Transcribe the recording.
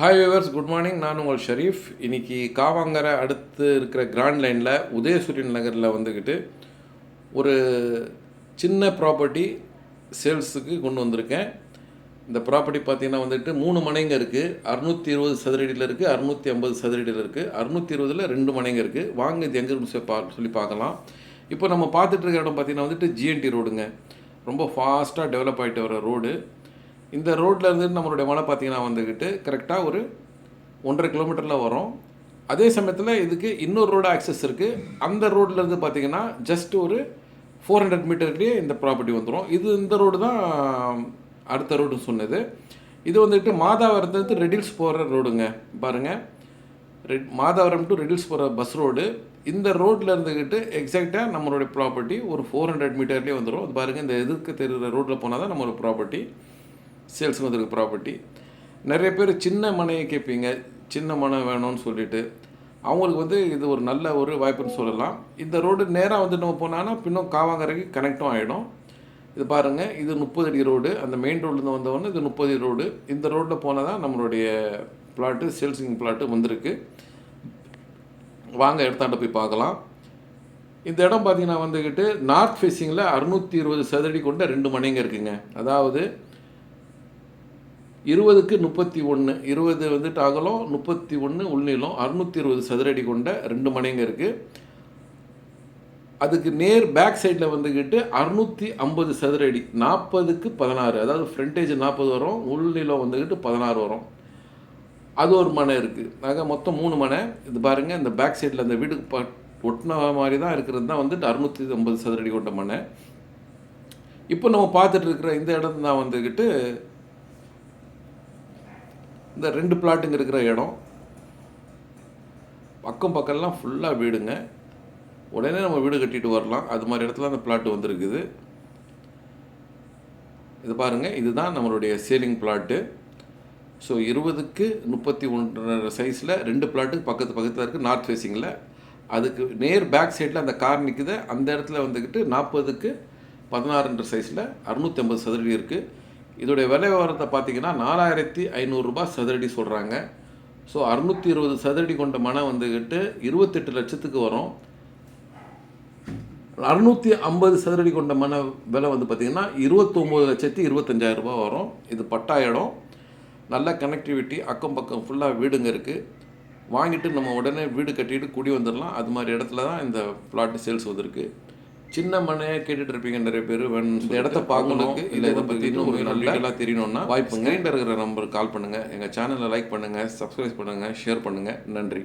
Hi viewers good morning நான் உங்கள் ஷரீஃப். இன்றைக்கி காவாங்கரை அடுத்து இருக்கிற கிராண்ட் லைனில் உதயசூரியன் நகரில் வந்துக்கிட்டு ஒரு சின்ன ப்ராப்பர்ட்டி சேல்ஸுக்கு கொண்டு வந்திருக்கேன். இந்த ப்ராப்பர்ட்டி பார்த்தீங்கன்னா வந்துட்டு மூணு மனைங்க இருக்குது அறுநூற்றி இருபது சதுரடியில் இருக்குது அறுநூற்றி ஐம்பது சதுரடியில் இருக்குது அறுநூற்றி இருபதில் ரெண்டு மனைங்க இருக்குது வாங்க இது எங்கே இருந்து பா சொல்லி பார்க்கலாம். இப்போ நம்ம பார்த்துட்டு இருக்க இடம் பார்த்தீங்கன்னா வந்துட்டு ஜிஎன்டி ரோடுங்க ரொம்ப ஃபாஸ்ட்டாக டெவலப் ஆகிட்டு வர ரோடு இந்த ரோட்டில் இருந்து நம்மளுடைய மலை பார்த்தீங்கன்னா வந்துக்கிட்டு கரெக்டாக ஒரு ஒன்றரை கிலோமீட்டரில் வரும். அதே சமயத்தில் இதுக்கு இன்னொரு ரோடு ஆக்சஸ் இருக்குது அந்த ரோட்லேருந்து பார்த்தீங்கன்னா ஜஸ்ட் ஒரு ஃபோர் ஹண்ட்ரட் மீட்டர்லேயே இந்த ப்ராப்பர்ட்டி வந்துடும் இது இந்த ரோடு தான் அடுத்த ரோடுன்னு சொன்னது. இது வந்துட்டு மாதாவரத்துலேருந்து ரெடில்ஸ் போகிற ரோடுங்க பாருங்கள் ரெட் மாதாவரம் டு ரெடில்ஸ் போகிற பஸ் ரோடு இந்த ரோட்டில் இருந்துக்கிட்டு எக்ஸாக்டாக நம்மளுடைய ப்ராப்பர்ட்டி ஒரு ஃபோர் ஹண்ட்ரட் மீட்டர்லேயே வந்துடும் அது பாருங்கள் இந்த எதிர்க்க தெரிகிற ரோட்டில் போனால் தான் நம்மளோட ப்ராப்பர்ட்டி சேல்ஸ் வந்திருக்கு ப்ராப்பர்ட்டி நிறைய பேர் சின்ன மனையை கேட்பீங்க சின்ன மனை வேணும்னு சொல்லிட்டு. அவங்களுக்கு வந்து இது ஒரு நல்ல ஒரு வாய்ப்புன்னு சொல்லலாம். இந்த ரோடு நேராக வந்து நம்ம போனோன்னா பின்னும் காவாங்கரைக்கு கனெக்டும் ஆகிடும் இது பாருங்கள் இது முப்பது அடி ரோடு அந்த மெயின் ரோட்லேருந்து வந்தவொடனே இது முப்பது அடி ரோடு இந்த ரோட்டில் போனால் தான் நம்மளுடைய பிளாட்டு சேல்ஸிங் பிளாட்டு வந்திருக்கு. வாங்க இடத்தாண்ட போய் பார்க்கலாம். இந்த இடம் பார்த்தீங்கன்னா வந்துக்கிட்டு நார்த் ஃபேஸிங்கில் அறுநூற்றி இருபது சதுரடி கொண்ட ரெண்டு மனைங்க இருக்குங்க. அதாவது இருபதுக்கு முப்பத்தி ஒன்று இருபது வந்துட்டு அகலம் முப்பத்தி ஒன்று உள்நிலம் அறுநூற்றி இருபது சதுரடி கொண்ட ரெண்டு மனைங்க இருக்குது அதுக்கு நேர் பேக் சைடில் வந்துக்கிட்டு அறுநூற்றி ஐம்பது சதுரடி நாற்பதுக்கு பதினாறு அதாவது ஃப்ரண்டேஜ் நாற்பது வரும் உள்நிலம் வந்துக்கிட்டு பதினாறு வரும். அது ஒரு மனை இருக்குது ஆக மொத்தம் மூணு மனை. இது பாருங்கள் இந்த பேக் சைடில் அந்த வீடு ப ஒட்டின மாதிரி தான் இருக்கிறது தான் வந்துட்டு அறுநூற்றி ஐம்பது சதுரடி கொண்ட மனை. இப்போ நம்ம பார்த்துட்டு இருக்கிற இந்த இடம் தான் வந்துக்கிட்டு இந்த ரெண்டு பிளாட்டுங்க இருக்கிற இடம் பக்கம் பக்கம்லாம் ஃபுல்லாக வீடுங்க. உடனே நம்ம வீடு கட்டிட்டு வரலாம். அது மாதிரி இடத்துல அந்த பிளாட்டு வந்திருக்குது. இது பாருங்கள் இதுதான் நம்மளுடைய சீலிங் பிளாட்டு ஸோ இருபதுக்கு முப்பத்தி ஒன்றரை சைஸில் ரெண்டு பிளாட்டுக்கு பக்கத்து பக்கத்தில் இருக்குது நார்த் ஃபேஸிங்கில் அதுக்கு நேர் பேக் சைடில் அந்த கார் நிற்குது அந்த இடத்துல வந்துக்கிட்டு நாற்பதுக்கு பதினாறுன்ற சைஸில் அறுநூற்றி ஐம்பது சதுரடி இருக்குது இதோடைய விலை விவரத்தை பார்த்தீங்கன்னா நாலாயிரத்தி ஐநூறுரூபா சதுரடி சொல்கிறாங்க ஸோ அறுநூற்றி இருபது சதுரடி கொண்ட மனை வந்துக்கிட்டு இருபத்தெட்டு லட்சத்துக்கு வரும். அறுநூற்றி ஐம்பது சதுரடி கொண்ட மன விலை வந்து பார்த்திங்கன்னா இருபத்தொம்போது லட்சத்தி இருபத்தஞ்சாயிரரூபா வரும். இது பட்டா இடம். நல்ல கனெக்டிவிட்டி அக்கம் பக்கம் ஃபுல்லாக வீடுங்க இருக்குது வாங்கிட்டு நம்ம உடனே வீடு கட்டிட்டு குடி வந்துடலாம். அது மாதிரி இடத்துல தான் இந்த ஃப்ளாட்டு சேல்ஸ் வந்திருக்கு. சின்ன மனையை கேட்டுட்டு இருப்பீங்க நிறைய பேர். இந்த இடத்த பார்க்கணுக்கு இல்லை இதை பற்றி இன்னும் நல்ல தெரியணும்னா வாய்ப்புங்க. இருக்கிற நம்பருக்கு கால் பண்ணுங்கள் எங்கள் சேனலை லைக் பண்ணுங்கள் சப்ஸ்கிரைப் பண்ணுங்கள் ஷேர் பண்ணுங்கள் நன்றி.